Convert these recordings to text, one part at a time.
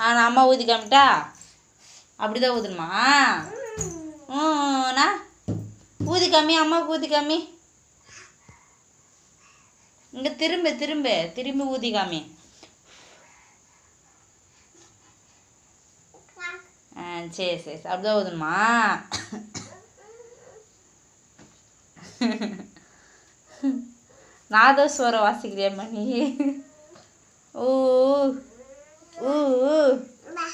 ஆ நான் அம்மா ஊதி காமிட்டா? அப்படி தான் ஊதணுமா நான் ஊதி காமி அம்மாவுக்கு ஊதி காமி. இங்கே திரும்ப திரும்ப திரும்பி ஊதி காமி. ஆ சரி சரி. அப்படிதான் ஊதணுமா? நாதஸ்வரம் வாசிக்கிறியாம்மா நீ ஊ ஊ ஊ.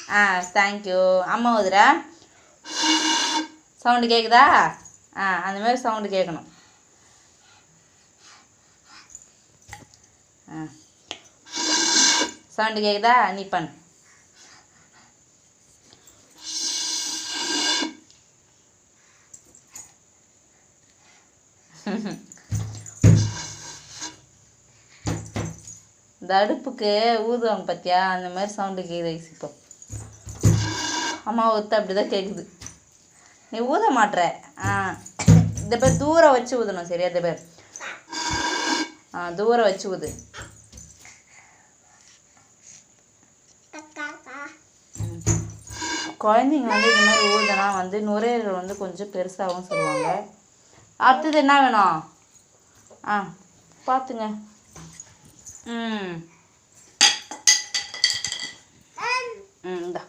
ஆ தேங்க்யூ அம்மா ஊதுற? சவுண்டு கேட்குதா ஆ அந்த மாதிரி சவுண்டு கேட்கணும் ஆ. சவுண்டு கேட்குதா நீ பண்ணு. இந்த அடுப்புக்கு ஊதுவாங்க பார்த்தியா அந்த மாதிரி சவுண்டு கேட்குது இப்போ அம்மா ஊற்ற அப்படி தான் கேட்குது நீ ஊத மாட்ற. ஆ. இந்த பேர் தூரம் வச்சு ஊதணும் சரியா? இந்த பேர். ஆ தூரம் வச்சு ஊது. குழந்தைங்க வந்து இந்த மாதிரி ஊதுனா வந்து நுரையீரல் வந்து கொஞ்சம் பெருசாகவும் சொல்லுவாங்க. அடுத்தது என்ன வேணும்? ஆ பார்த்துங்க ம். ம் இந்தா.